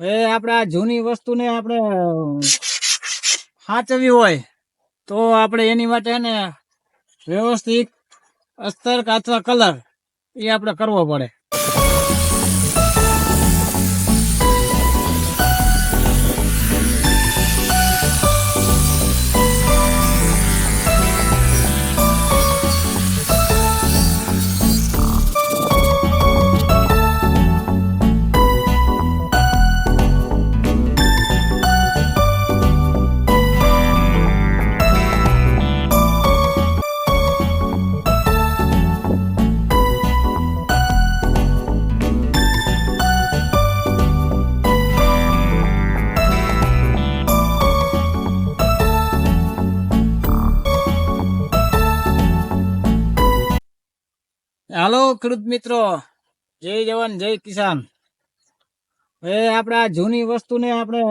એ આપણે આ જૂની વસ્તુને આપણે સાચવવી હોય, તો આપણે એની માટે ને વ્યવસ્થિત અસ્તર અથવા કલર એ આપણે કરવો પડે. હાલો ખેડૂત મિત્રો, જય જવાન, જય કિસાન. હવે આપણે આ જૂની વસ્તુને આપણે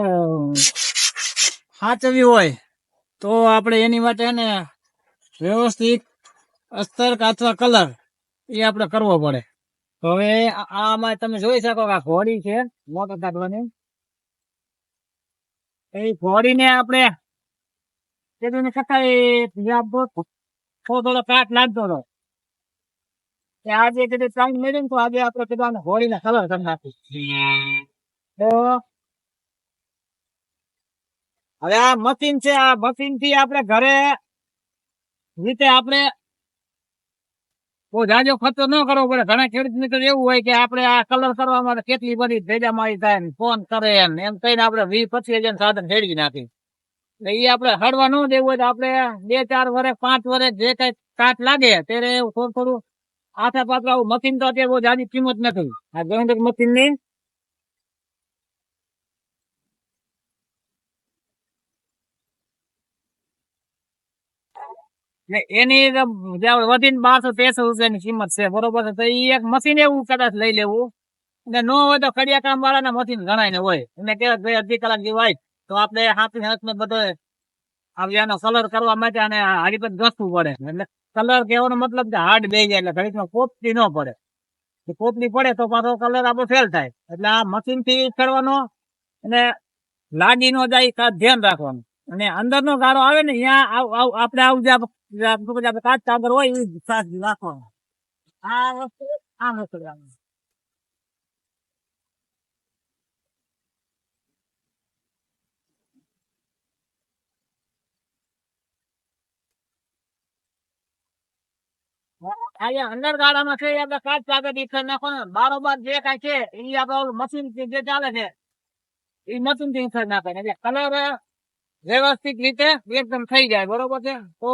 સાચવવી હોય તો આપણે એની માટે ને વ્યવસ્થિત અસ્તર અથવા કલર એ આપણે કરવો પડે. હવે આમાં તમે જોઈ શકો કે આ ઘોડી છે, મોટર કાઢવાની. એ ઘોડીને આપણે કીધું કથા થોડો થોડો કાટ લાગતો હતો. આજે કીધું ટાઈમ મળ્યો તો આજે આપણે આને હોળીને કલર કરી નાખી હવે આ મશીન છે, આ મશીનથી આપણે ઘરે રીતે આપણે બહુ જાજો ખર્ચો ન કરવો પડે. ઘણા ખેડૂત મિત્ર એવું હોય કે આપણે આ કલર કરવા માટે કેટલી બધી ભેજા મારી થાય ને ફોન કરે ને એમ કહીને આપણે વીસ પચીસ હજાર સાધન ખેડવી નાખી એ આપણે હળવા ન દેવું હોય તો આપણે બે ચાર વર્ષ પાંચ વર્ષ જે કઈ કાટ લાગે, ત્યારે એવું થોડું થોડું આથા પાત્ર આવું મશીન તો અત્યારે બહુ જાની કિંમત નથી. આ ગવર્મેન્ટ મશીનની એની વધીને બારસો તેરસો રૂપિયાની કિંમત છે, બરોબર છે. તો એ એક મશીન એવું કદાચ લઈ લેવું. ને ન હોય તો કડિયા કામ વાળાના મશીન ગણાય ને હોય. એને કહેવાય ભાઈ અડધી કલાક જેવાય તો આપણે હાથની હાથમાં બધો આવી આનો કલર કરવા માટે અને હારી પર ઘસવું પડે. એટલે કલર કહેવાનો મતલબ કે હાર્ડ બે જાય એટલે ઘડીકમાં કોપતી ન પડે કોપલી પડે તો પાછો કલર આપણો ફેલ થાય એટલે આ મશીનથી યુઝ કરવાનો અને લાગી ન જાય ધ્યાન રાખવાનું અને અંદરનો ગાળો આવે ને ત્યાં આપણે આવું જે આપ- જે આપણું કાચ કાગળ હોય એ રાખવાનો આ વસ્તુ આ વસ્તુ રાખવાની. અહીંયા અંદર ગાળામાં છે આપણે કાચ કાગળ ઈ નાખવાનું. બારોબાર જે કાંઈ છે, એ આપણે ઓલું મશીન જે ચાલે છે, એ મશીનથી કરી નાખે એટલે કલર વ્યવસ્થિત રીતે એકદમ થઈ જાય, બરોબર છે? તો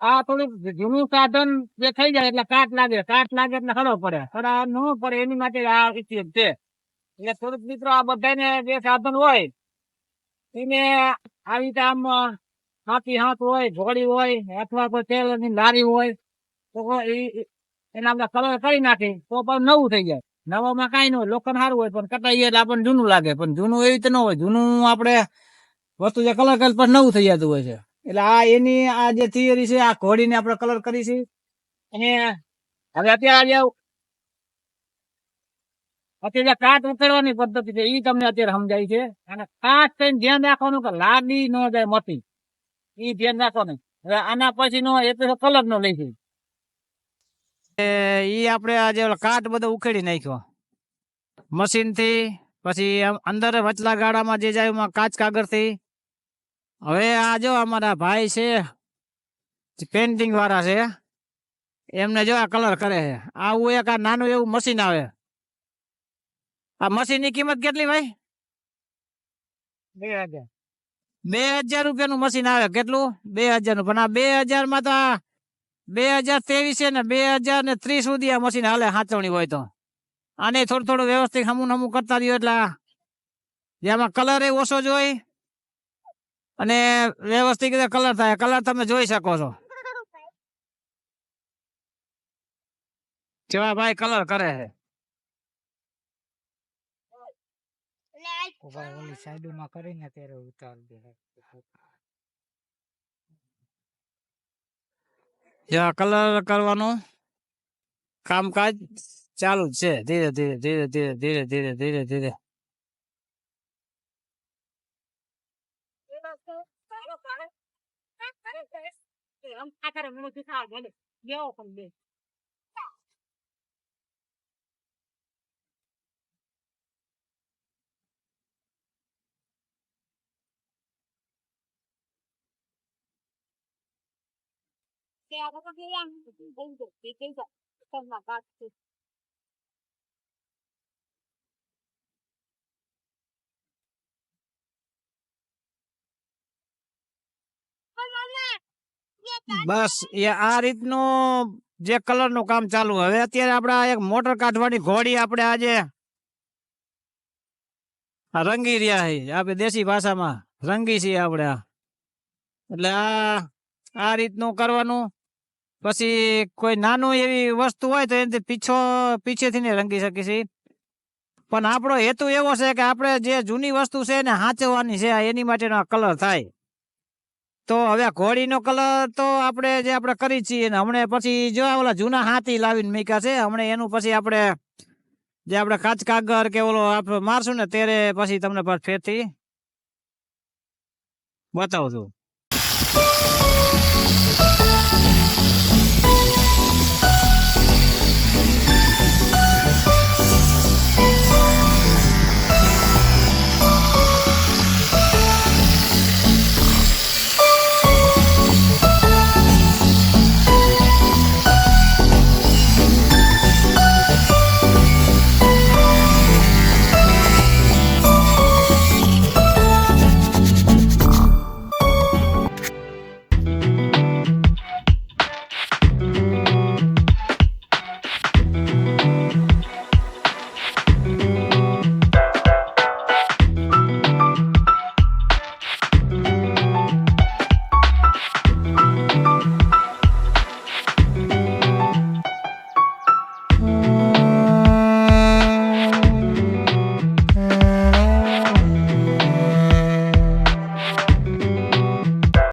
આ થોડુંક જૂનું સાધન જે થઈ જાય, એટલે કાટ લાગે. કાટ લાગે એટલે ખરો પડે. ખરા ન પડે, એની માટે આ ઉપયોગ છે. એટલે થોડુંક મિત્રો આ બધાને જે સાધન હોય, એને આવી રીતે આમ હાથી હાથ હોય ઘોડી હોય, અથવા કોઈ તેલની લારી હોય તો એ એના આપણે કલર કરી નાખી, તો પણ નવું થઈ જાય. નવામાં કાંઈ ન હોય, લોખંડ સારું હોય, પણ કટાઈએ એટલે આપણને જૂનું લાગે. પણ જૂનું એવી રીતે ન હોય. જૂનું આપણે વસ્તુ જે કલર કરે, પણ નવું થઈ જતું હોય છે. એટલે આ એની, આ જે થિયરી છે, આ ઘોડીને આપણે કલર કરી છે. અને હવે અત્યારે અત્યારે કાચ ઉકેળવાની પદ્ધતિ છે એ તમને અત્યારે સમજાય છે. અને કાચ થઈને ધ્યાન રાખવાનું કે લાગી ન જાય મતી એ ધ્યાન રાખવાનું. હવે આના પછી નો એ તો કલર નો લઈ છે ઈ આપણે આજે કાટ બધો ઉખેડી નાખ્યો. મશીનથી પછી અંદર વચલા ગાળામાં જે જાય એમાં કાચ કાગળથી. હવે આ જો અમારા ભાઈ છે પેન્ટિંગ વાળા છે એમને જો આ કલર કરે છે. આવું એક આ નાનું એવું મશીન આવે. આ મશીનની કિંમત કેટલી ભાઈ? બે હજાર. બે હજાર રૂપિયાનું મશીન આવે. કેટલું? બે હજારનું પણ આ બે હજારમાં તો આ બે હજાર ત્રેવીસ ને બે હજાર ને ત્રીસ સુધી આ મશીન હાલે સાચવણી હોય તો. આને થોડું થોડું વ્યવસ્થિત હમું હમું કરતા રહ્યો એટલે જેમાં કલર એ ઓછો જોઈ અને વ્યવસ્થિત રીતે કલર થાય. કલર તમે જોઈ શકો છો. જેવા ભાઈ કલર કરે છે. કરીને ત્યારે ઉતાર દે. જેવા કલર કરવાનું કામકાજ ચાલુ છે. ધીરે ધીરે ધીરે ધીરે ધીરે ધીરે ધીરે ધીરે. આખરે મને દેખાવ બોલે ગયો પણ બે કે આ લોકો કે આમ બોલ દો કે કે તમને વાત છે બસ એ આ રીતનું જે કલરનું કામ ચાલુ હવે અત્યારે આપણે આ એક મોટર કાઢવાની ઘોડી આપણે આજે આ રંગી રહ્યા છે આપણે દેશી ભાષામાં રંગી છીએ આપણે. આ એટલે આ આ રીતનું કરવાનું. પછી કોઈ નાનું એવી વસ્તુ હોય તો એનાથી પીછો, પીછેથી રંગી શકીએ પણ આપણો હેતુ એવો છે કે આપણે જે જૂની વસ્તુ છે એને હાંચવવાની છે એની માટેનો કલર થાય. તો હવે ઘોડીનો કલર તો આપણે જે આપણે કરી છીએ ને હમણે પછી જો ઓલા જૂના હાથી લાવીને મીકા છે, હમણે એનું પછી આપણે જે આપણે કાચ કાગર કે ઓલો આપણે મારશું ને ત્યારે પછી તમને ફેરથી બતાવું છું.